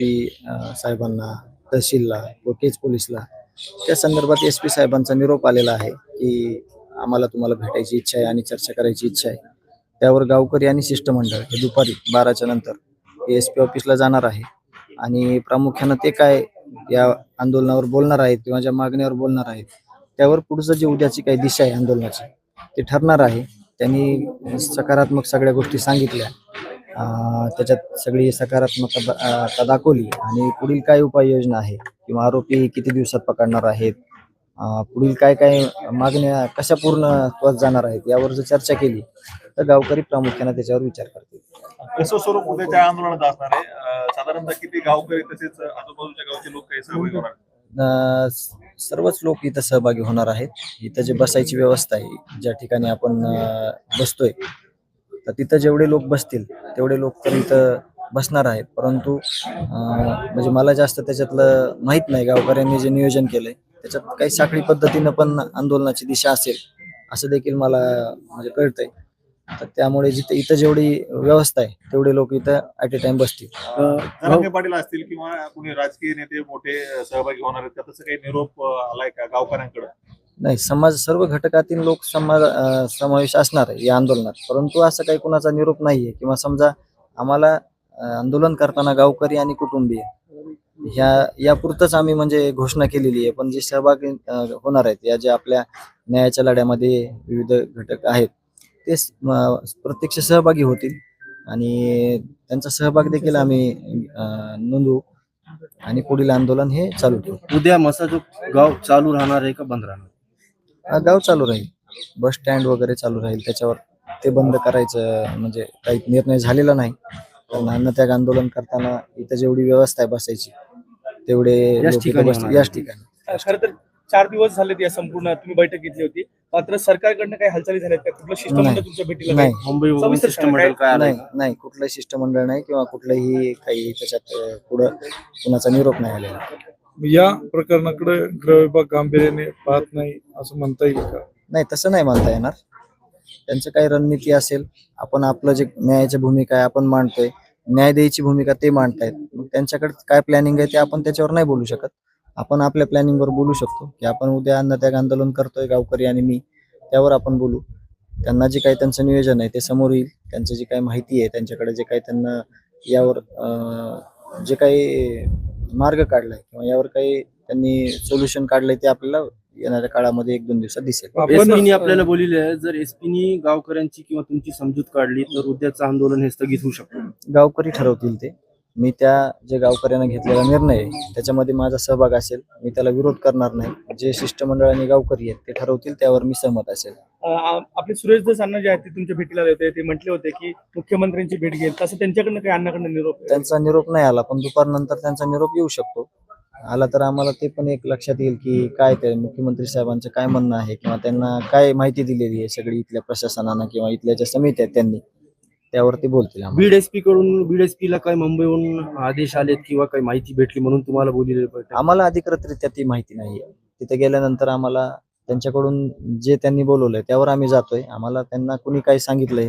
P साहेबांना तहसीलला व केज पोलीसला त्या संदर्भात एस पी साहेबांचा निरोप आलेला आहे की आम्हाला तुम्हाला भेटायची इच्छा आहे आणि चर्चा करायची इच्छा आहे. त्यावर गावकरी आणि शिष्टमंडळ हे दुपारी बाराच्या नंतर एस पी ऑफिसला जाणार आहे आणि प्रामुख्यानं ते काय या आंदोलनावर बोलणार आहेत किंवा ज्या मागण्यावर बोलणार आहेत त्यावर पुढचं जे उद्याची काही दिशा आहे आंदोलनाची ते ठरणार आहे. त्यांनी सकारात्मक सगळ्या गोष्टी सांगितल्या. त्याच्यात सगळी सकारात्मकता अं, दाखवली आणि पुढील काय उपाययोजना आहे? किंवा आरोपी किती दिवसात पकडणार आहेत? पुढील काय काय मागण्या कशा पूर्ण जाणार आहेत यावर जर चर्चा केली तर गावकरी प्रामुख्याने त्याच्यावर विचार करतील. कसं स्वरूप उद्याच्या आंदोलनात असणार आहे. साधारणतः किती गावकरी तसेच आजूबाजूच्या गावचे लोक काही सहभागी होणार सर्वच लोक इथं सहभागी होणार आहेत. इथं जे बसायची व्यवस्था आहे ज्या ठिकाणी आपण बसतोय तर तिथं जेवढे लोक बसतील तेवढे लोक तर इथं बसणार आहेत. परंतु म्हणजे मला जास्त त्याच्यातलं माहीत नाही. गावकऱ्यांनी जे नियोजन केलंय त्याच्यात काही साखळी पद्धतीनं पण आंदोलनाची दिशा असेल असं देखील मला म्हणजे कळतंय. तर त्यामुळे जिथे इथं जेवढी व्यवस्था आहे तेवढे लोक इथं ऍट ए टाइम बसतील. पाटील असतील किंवा कुणी राजकीय नेते मोठे सहभागी होणार आहेत का तसं काही निरोप आलाय का गावकऱ्यांकडे? नाही समाज सर्व घटकातील लोक समाज अं, समावेश असणार आहे या आंदोलनात. परंतु असं काही कुणाचा निरोप नाहीये किंवा समजा आम्हाला आंदोलन करताना गावकरी आणि कुटुंबीय ह्या यापुरतच आम्ही म्हणजे घोषणा केलेली आहे. पण जे सहभागी होणार आहेत या ज्या आपल्या न्यायाच्या लढ्यामध्ये विविध घटक आहेत ते प्रत्यक्ष सहभागी होतील आणि त्यांचा सहभाग देखील आम्ही नोंदवू आणि पुढील आंदोलन हे चालू ठेवू. उद्या मसाजो गाव चालू राहणार आहे का बंद राहणार? हा, गाव चालू राहील. बस स्टँड वगैरे चालू राहील. त्याच्यावर ते बंद करायचं म्हणजे काही निर्णय झालेला नाही. कारण अन्नत्याग आंदोलन करताना इथं जेवढी व्यवस्था आहे बसायची तेवढे याच लोक इथं ठिकाणी बसतील होणार. याच ठिकाणी. खर तर चार दिवस झाले या संपूर्ण तुम्ही बैठक घेतली होती. मात्र सरकारकडनं काही हालचाली झाल्यात का? कुठलं शिष्टमंडळ नाही. तुमच्या भेटीला नाही. मुंबई सविस्तर शिष्टमंडळ काय आलंय? नाही नाही. कुठलंही शिष्टमंडळ नाही किंवा कुठलंही काही त्याच्यात अं, पुढं कुणाचा निरोप नाही आलेला. या प्रकरणाकडे गृह विभाग गांभीर्याने पाहत नाही असं म्हणता येईल का? नाही तसं नाही मानता येणार. त्यांचं काही रणनीती असेल आपण आपलं जे न्यायाची भूमिका आहे आपण मांडतोय. न्याय द्यायची भूमिका ते मांडतायत. मग त्यांच्याकडे काय प्लॅनिंग आहे ते आपण त्याच्यावर नाही बोलू शकत. आपण आपल्या प्लॅनिंगवर बोलू शकतो की आपण उद्या अन्नत्याग आंदोलन करतोय गावकरी आणि मी. त्यावर आपण बोलू. त्यांना जे काही त्यांचं नियोजन आहे ते समोर येईल. त्यांचं जी काही माहिती आहे त्यांच्याकडे जे काही त्यांना यावर जे काही मार्ग काढलाय किंवा यावर काही त्यांनी सोल्युशन काढलंय ते आपल्याला येणाऱ्या काळामध्ये एक दोन दिवसात दिसेल. एसपीनी आपल्याला बोललेले आहे जर एसपीनी गावकऱ्यांची किंवा तुमची समजूत काढली तर उद्याचं आंदोलन हे स्थगित होऊ शकतं. गावकरी ठरवतील ते. मी त्या जे गावकऱ्यानं घेतलेला निर्णय त्याच्यामध्ये माझा सहभाग असेल मी त्याला विरोध करणार नाही. जे शिष्टमंडळ आणि गावकरी आहेत ते ठरवतील त्यावर मी सहमत असेल. आपले सुरेश दस अण्णा जे आहेत ते तुमच्या भेटीला आले होते ते म्हटले होते की मुख्यमंत्र्यांची भेट घेईल. तसं त्यांच्याकडनं काही अण्णाकडनं निरोप? त्यांचा निरोप नाही आला पण दुपारनंतर त्यांचा निरोप येऊ शकतो. आला तर आम्हाला ते पण एक लक्षात येईल की काय ते मुख्यमंत्री साहेबांचं काय म्हणणं आहे किंवा त्यांना काय माहिती दिलेली आहे सगळी इथल्या प्रशासनानं किंवा इथल्या ज्या समित्या आहेत त्यांनी. त्यावर ते बोलतील आम्हाला. बीड एसपी कडून बीड एसपी ला काही मुंबईहून आदेश आलेत किंवा काही माहिती भेटली म्हणून तुम्हाला बैठक आम्हाला अधिकृतरित्या ती माहिती नाहीये तिथे गेल्यानंतर आम्हाला त्यांच्याकडून जे त्यांनी बोलवलंय त्यावर आम्ही जातोय. आम्हाला त्यांना कुणी काही सांगितलंय